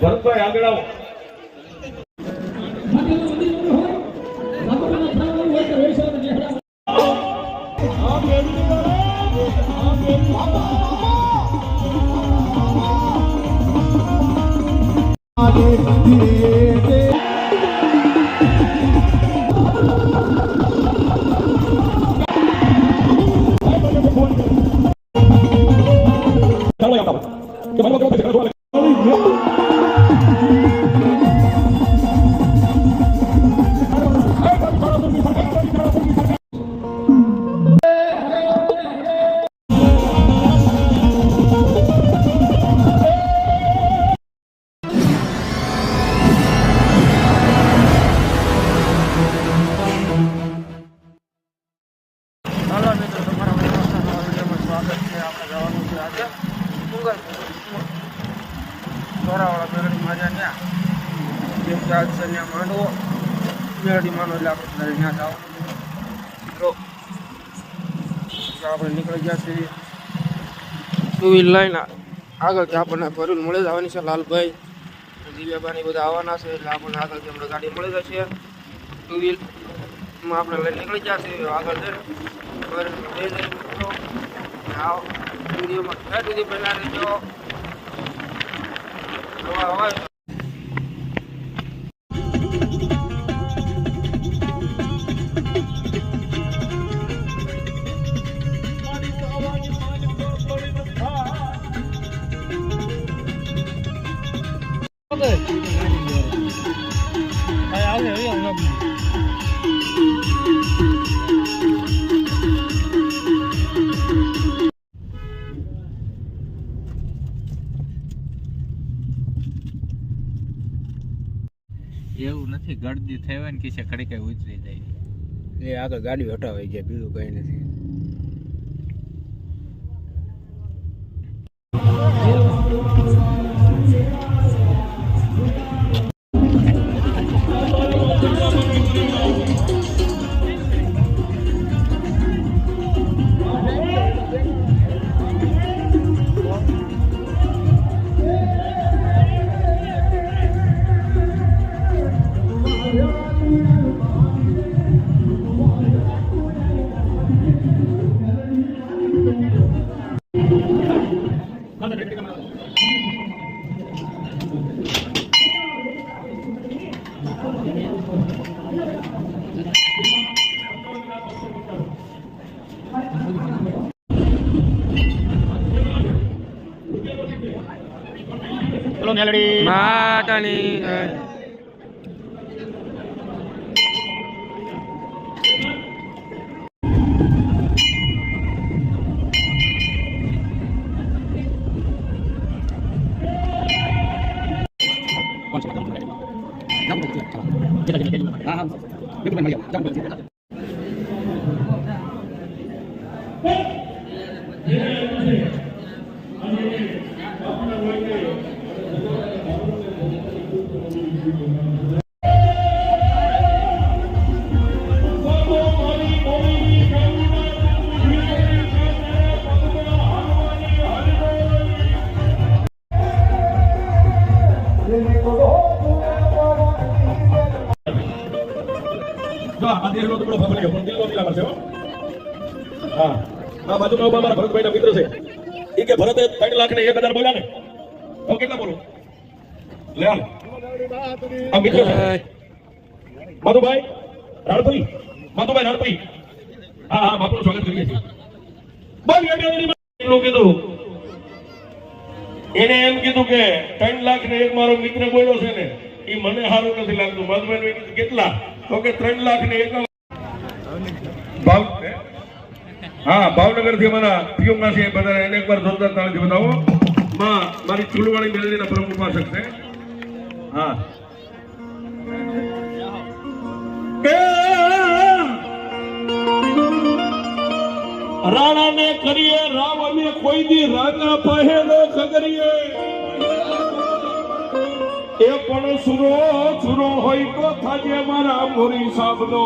ભરતભાઈ આગળ આવો. હાલો જવાનું છે આજે. ડુંગર ચોરાવાળા મેરડી માજા ત્યાં જેમ છે ત્યાં માંડવો. મેરડી માંડવો એટલે આપણે ત્યાં જાવ મિત્રો આપણે નીકળી ગયા છીએ. ટુ વ્હીલ લઈને આગળથી આપણને ભરૂલ મળી જવાની છે લાલભાઈ. દિવ્યાભાઈ બધા આવવાના છે એટલે આપણને આગળથી આપણે ગાડી મળી જશે. ટુ વ્હીલમાં આપણે લઈને નીકળી ગયા છીએ. આગળ જઈને આવો. વિડીયોમાં ઘણા સુધી પહેલાં રહેજો. નવા હોય તો. ગળદી થઈ હોય ને કે છે, ખડી કઈ ઉતરી જાય. એ આગળ ગાડી હટાવાઈ જાય બીજું કંઈ નથી. માતાની જો રાણપરી મધુભાઈ રાણપરી હા હા બાપુનું સ્વાગત કરીએ છીએ. એટલું કીધું. એને એમ કીધું કે ત્રણ લાખ ને એક મારો મિત્ર બોલ્યો છે ને, એ મને સારું નથી લાગતું. મધુભાઈ કીધું, કેટલા? તો કે ત્રણ લાખ ને એક ભાવ હા ભાવનગરથી અમારા પીએમના છે બધા એને એકવાર જોરદાર તાળીથી બતાવો. માં, મારી ચૂલવાળી મેળવીના પ્રમુખ પાસે છે. હા. રાણા ને કરીએ રામ અમે કોઈ દી રાજા પહે ન ખગરીએ એ પણ સુરો સુરો હોય તો થાજે મારા મોરી સાબનો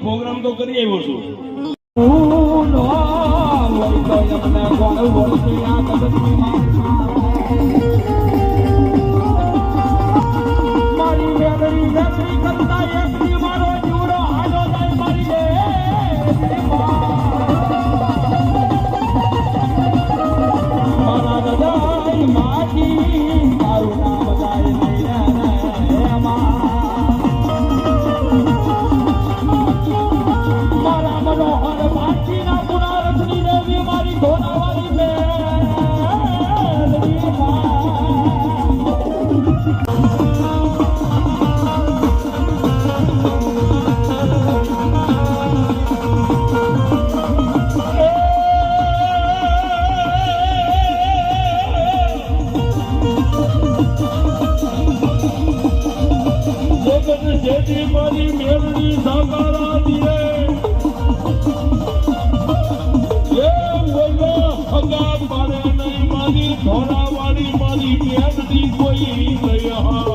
પ્રોગ્રામ તો કરી આવ્યો છું. કોઈ નહીં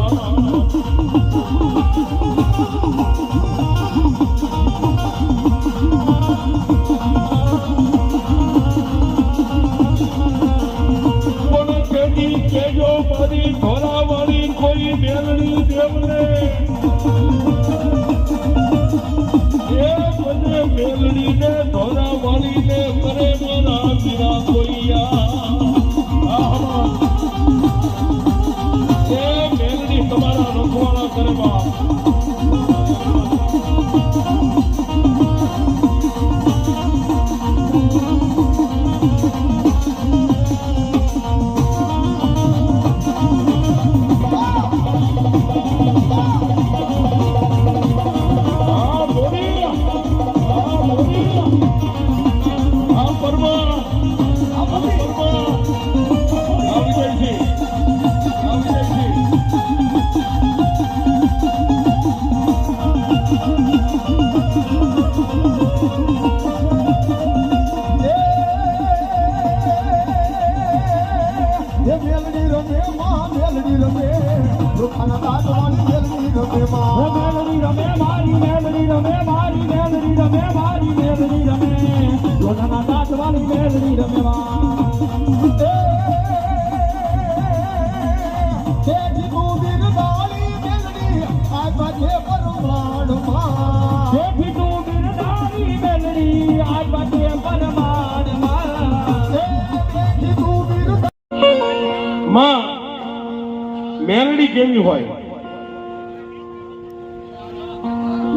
મેલડી કેવી હોય?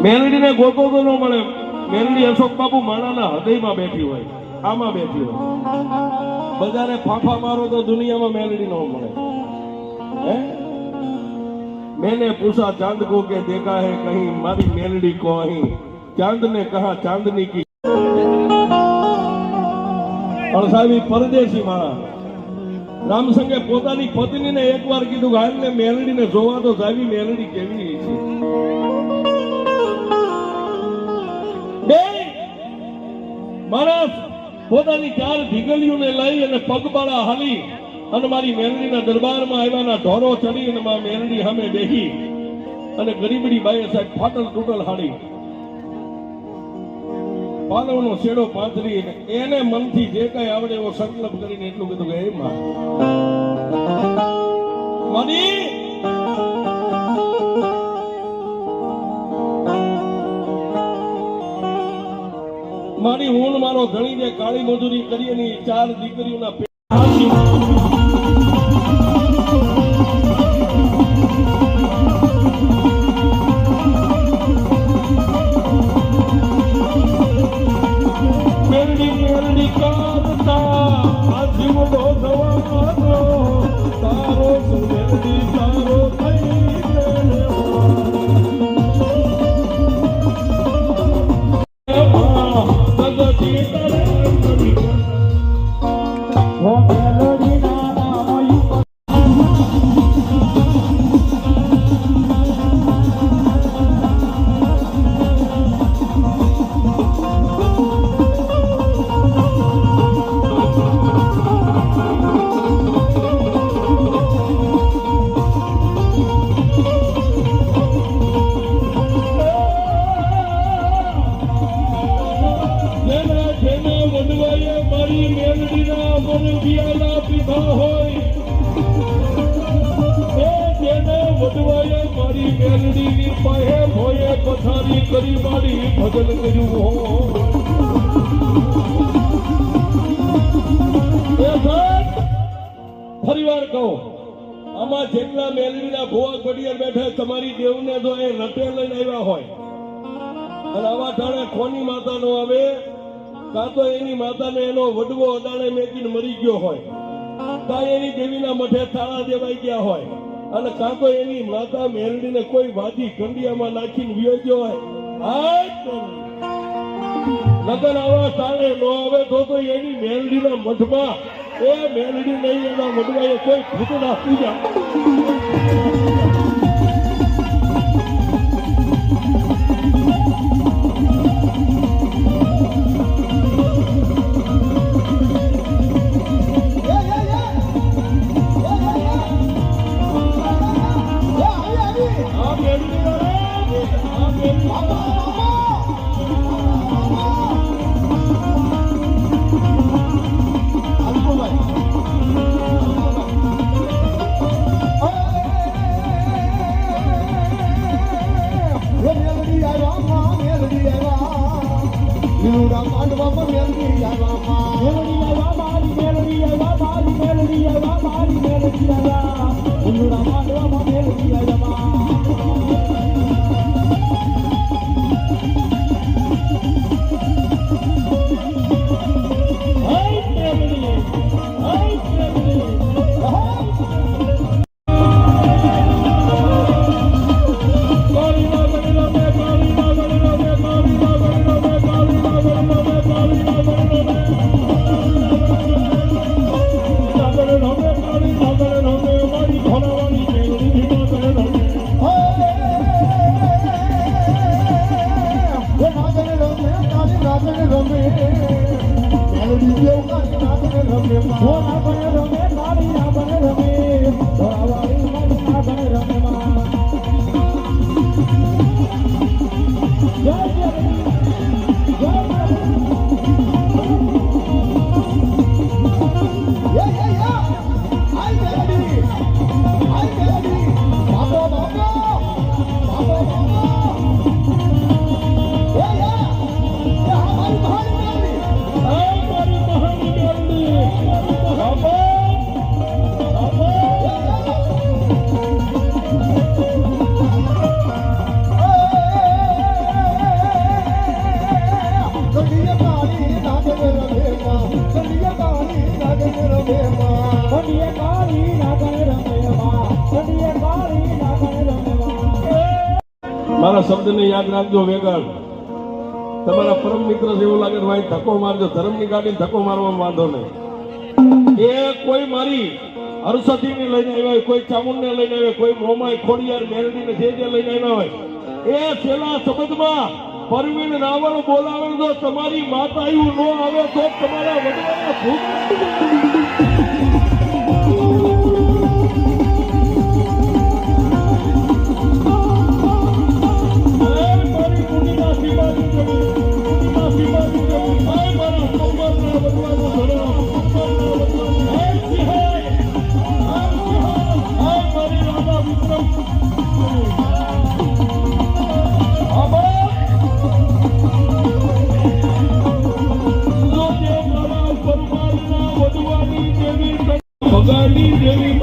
મેલડીને ગોગો ગો ન મળે. મેલડી અશોક બાબુ માણાના હૃદયમાં બેઠી હોય. આમાં બેઠી હોય. બધાને ફાફા મારો તો દુનિયામાં મેલડી ન મળે. હે? મેને પૂછા ચાંદ કો કે દેખા હે કહી, મારી મેલડી કો અહીં ચાંદ ને કહા, ચાંદની કી. અણસાવી પરદેશી માણા રામસંગે પોતાની પત્નીને એકવાર કીધું કે હાલને મેલડીને જોવા તો જાવી મેલડી કેવી છે? બે માણસ પોતાની ચાર ઢીગલીઓને લઈ અને પગપાળા હાલી અને મારી મેલડીના દરબારમાં આવ્યાના ઢોરો ચડી અને મા મેલડી સામે બેહી અને ગરીબડી બાઈએ સાહેબ ફાટલ તૂટલ હાડી. પાલવનો શેડો પાથરી એને મનથી જે કઈ આવડે એવો સંકલ્પ કરીને એટલું કીધું કે માં મની. મારી ઊંડ મારો ધણીને કાળી મજૂરી કરી એની ચાર દીકરીઓના કાં તો એની માતાને એનો વડવો અડાણે મેકીને મરી ગયો હોય. કાં એની દેવીના મઠે તાળા દેવાઈ ગયા હોય. અને કાં તો એની માતા મેરડીને કોઈ વાદી કંડિયામાં નાખીને વિયો ગયો હોય. લગન આવા તાળે ન આવે તો તો એની મેરડીના મઠમાં એ મેરડી નહીં, એના મઠમાં એ કોઈ ભૂતના નાખી આ મેલડી આવ્યા મારી મેલડી રમે ના બને રમે. મારા શબ્દને યાદ રાખજો, વેગળ. તમારા પરમ મિત્ર એવું લાગે ભાઈ ધક્કો મારજો. ધર્મની ગાડી ધક્કો મારવામાં વાંધો નહીં. એ કોઈ મારી હરસતીને લઈને આવ્યા હોય, કોઈ ચામુંડને લઈને આવ્યા કોઈ મોમાય ખોડિયાર, મેરડીને જે જે લઈને આવ્યા હોય. એ છેલ્લા શબ્દમાં પરવીન રાવણ બોલાવે તો તમારી માતા એવું ન આવે તો તમારા વડવાના ભૂત Devi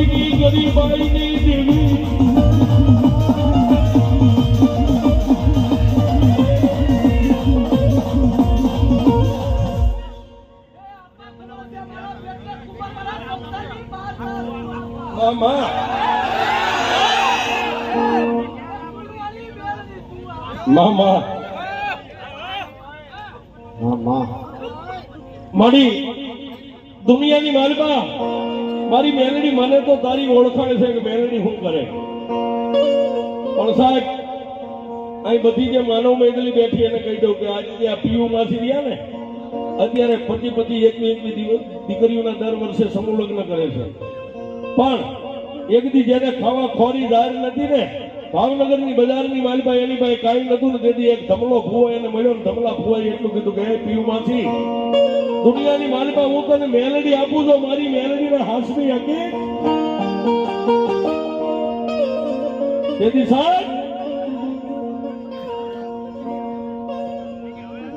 પીવું માથીની ગરીબાઈની દેવી મામા. મામા. મારી દુનિયાની માલમાં મારી મેલડી મને તો તારી ઓળખાણ છે કે મેલડી શું કરે? પણ સાહેબ, અહીં બધી જે માનવ મેદલી બેઠી એને કહી દઉં કે આજે જે આ પીયુ માંથી રહ્યા ને, અત્યારે પતિ પતિ એકવી એકવી દિવસ દીકરીઓના દર વર્ષે સમૂહ કરે છે. પણ એક દી જેને ખાવા ખોરી જાહેર નથી ને ભાવનગરની બજારની માલબા એની પાસે કાંઈ નતું ને, તેથી એક ધમલો ભૂવો એને મળ્યો ને ધમલા ભૂવાઈ એટલું કીધું કે હે પીયુ માંથી દુનિયાની માલિકા, હું તને મેલેડી આપું છું, મારી મેલડી ને હાસમી હકી તેથી સાહેબ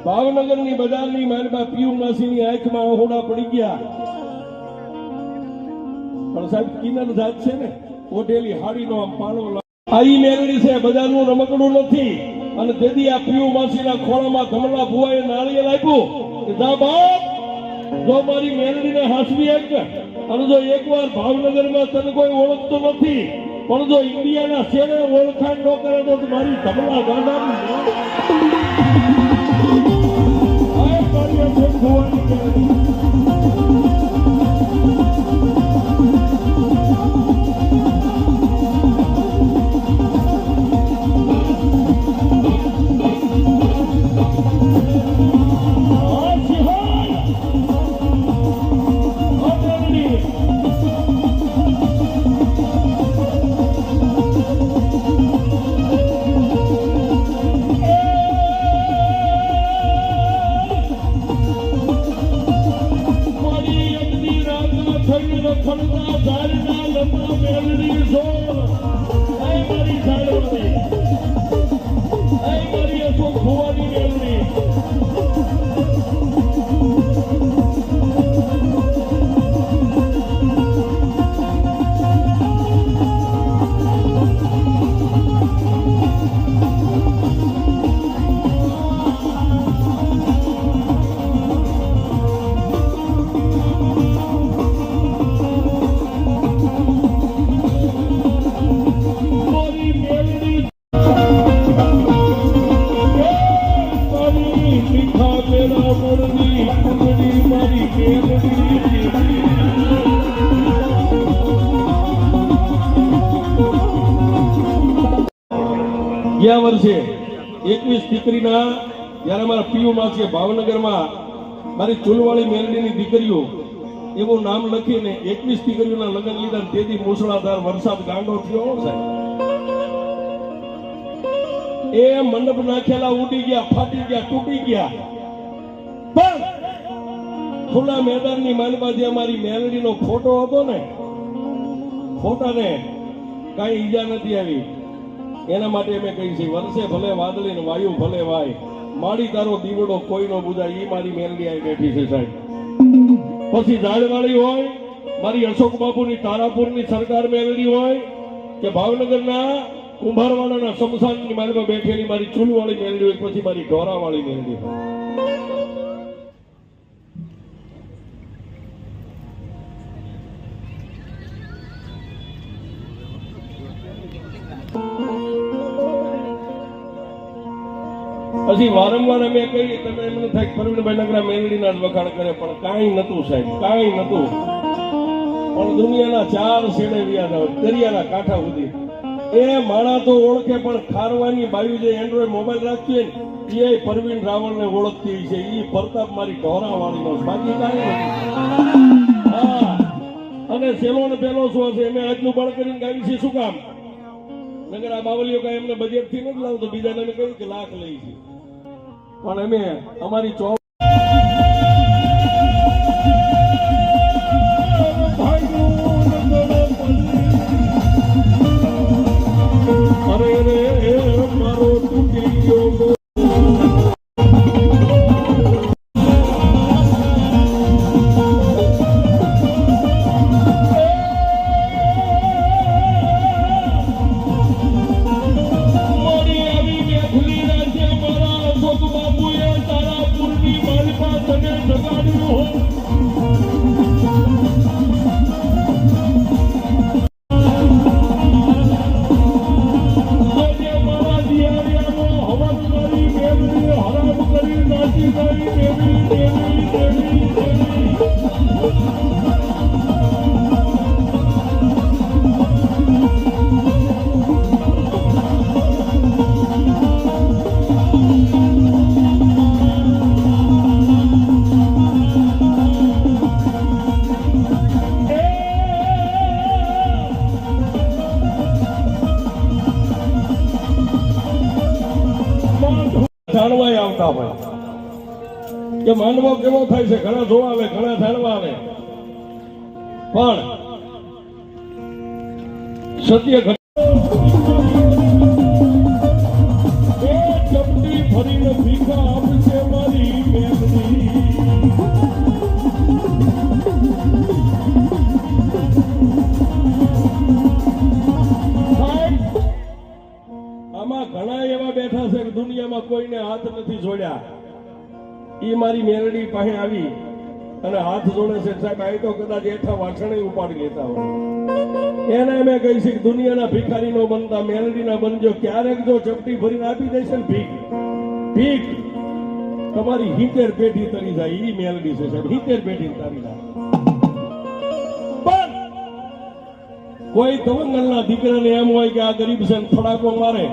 ભાવનગરની બજારની માલબા પીયુ માસી ની આંખમાં આહોડા પડી ગયા. પણ સાહેબ કિનર જાત છે ને, ઓઢેલી હાડીનો આમ લા- આ ઈ મેલડી છે, બજારનું રમકડું નથી. અને તેથી આ પીયુ માસીના ખોળામાં ધમલા ભુવાએ નાળિયેર આપ્યું કે જા બાપ જો મારી મેલડીને હાસવી એક, અને જો એકવાર ભાવનગરમાં તને કોઈ ઓળખતો નથી, પણ જો ઇન્ડિયાના શેરે ઓળખાણ ન કરે તો મારી ધમલા ગાંડાની જ્યારે છે, ભાવનગરમાં મારી ચુલવાળી મેલડીની દીકરીઓ, એવું નામ લખીને એકવીસ દીકરીઓના લગ્ન લીધા, તેથી મુસળાધાર વરસાદ ગાંડો થયો સાહેબ. એ મંડપ નાખેલા ઉડી ગયા, ફાટી ગયા, તૂટી ગયા. પણ ખુલ્લા મેદાનની માલમાં જે અમારી મેલડીનો ફોટો હતો ને, ફોટાને કાંઈ ઈજા નથી આવી. એના માટે અમે કહી છે વર્ષે ભલે વાદળી ને વાયુ ભલે વાય. માડી તારો દીવડો કોઈનો બુજાય, ઈ મારી મેલડી આવી બેઠી છે સાહેબ. પછી ઝાડવાળી હોય, મારી અશોક બાપુની તારાપુરની સરકાર મેળવી હોય, કે ભાવનગરના કુંભારવાડાના શમશાનની મારીમાં બેઠેલી મારી ચૂલવાળી મેલડી હોય, પછી મારી ઢોરાવાળી મેળવી હોય. પછી વારંવાર અમે કહીએ, તમે એમને થાય પ્રવીણભાઈ નગરા મેલડીના જ વખાણ કરે, પણ કાંઈ નતું સાહેબ, કાંઈ નતું પણ દુનિયાના ચાર છેડે વ્યા જાવ દરિયાના કાંઠા સુધી. એ માણા તો ઓળખે, પણ ખારવાની બાયુ જે એન્ડ્રોઈડ મોબાઈલ રાખતી હોય ને, એ પરવીન રાવણને ઓળખતી છે. એ પ્રતાપ મારી ઢોરા વાળીનો છે. બાકી કાંઈ નથી. હા. અને સેલો ને પેલો શું હશે? એમ આજનું બળ કરીને ગાવી છે શું કામ? નગર આ બાવલીઓ કઈ એમને બજેટથી નથી લાવતો. બીજાને કહ્યું કે લાખ લઈ છે. પણ અમે અમારી કે દુનિયામાં કોઈને હાથ નથી જોડ્યા. એ મારી મેરડી પાસે આવી. અને હાથ જોડે છે સાહેબ, આ તો કદાચ એઠા વાસણે ઉપાડી લેતા હોય. એને મેં કહી છે દુનિયાના ભિખારી નો બનતા મેલડી ના બનજો, ક્યારેક જો ચપટી ભરીને આપી દેશે ને ભીખ. ભીખ. તમારી હિતેર પેઢી તરી જાય, ઈ મેલડી છે સાહેબ, હિતેર પેઢી તરી જાય. કોઈ તવંગલના દીકરાને એમ હોય કે આ ગરીબ છે ને થોડાકો મારે,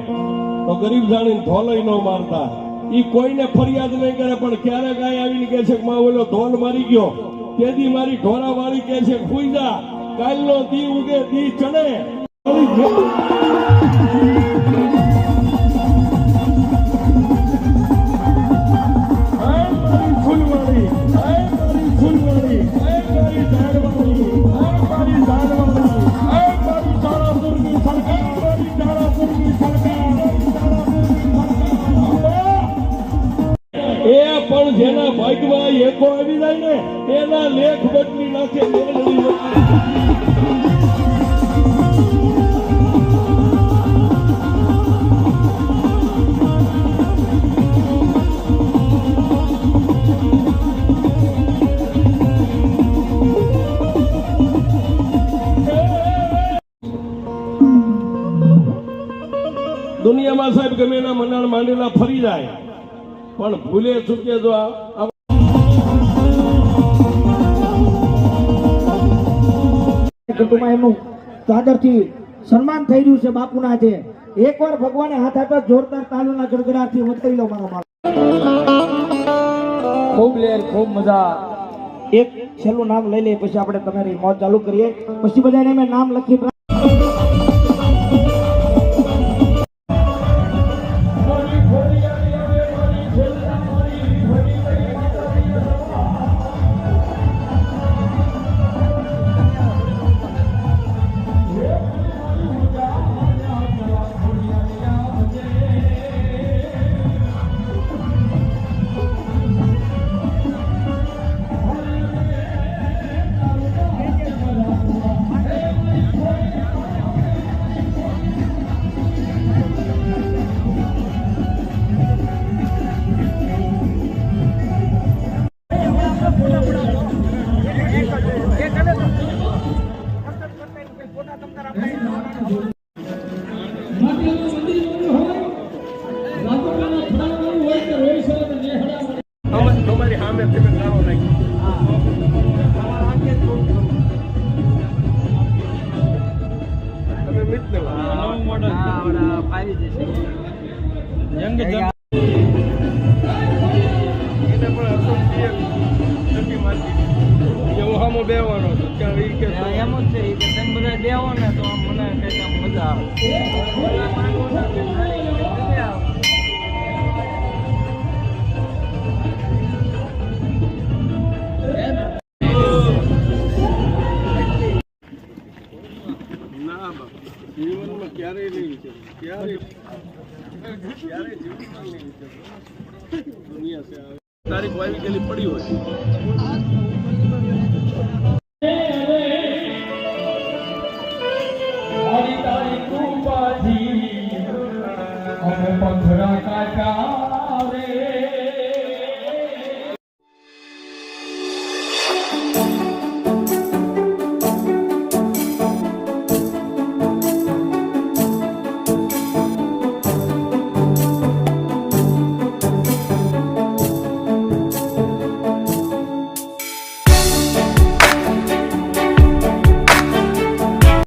તો ગરીબ જાણીને ધોલય ન મારતા. ઈ કોઈને ફરિયાદ નહીં કરે, પણ ક્યારેક આ આવીને કહે છે કે, માં, ઓલો ધોલ મારી ગયો. તેથી મારી ઢોરા વાળી કહે છે ખુઈ જા કાલનો દી ઉગે, દી ચડે. પણ એકો આવી જાય ને એના લેખ બદલી નાખે. દુનિયામાં સાહેબ ગમે એના મનાણ માંડેલા ફરી જાય પણ ભૂલે ચૂકે જો આ કુટુંબમાં એમનું સન્માન થઈ રહ્યું છે બાપુના આજે એકવાર ભગવાને હાથ હાથ જોરદાર તાલુના ગડગડાથી વધારી લો મારો માલ ખૂબ લેર ખૂબ મજા. એક છેલ્લું નામ લઈ લઈએ પછી આપણે તમારી મોજ ચાલુ કરીએ. પછી બધાને મેં નામ લખી ક્યારે નહીં વિચાર્યું તારીખ વાવી ગયેલી પડી હોય.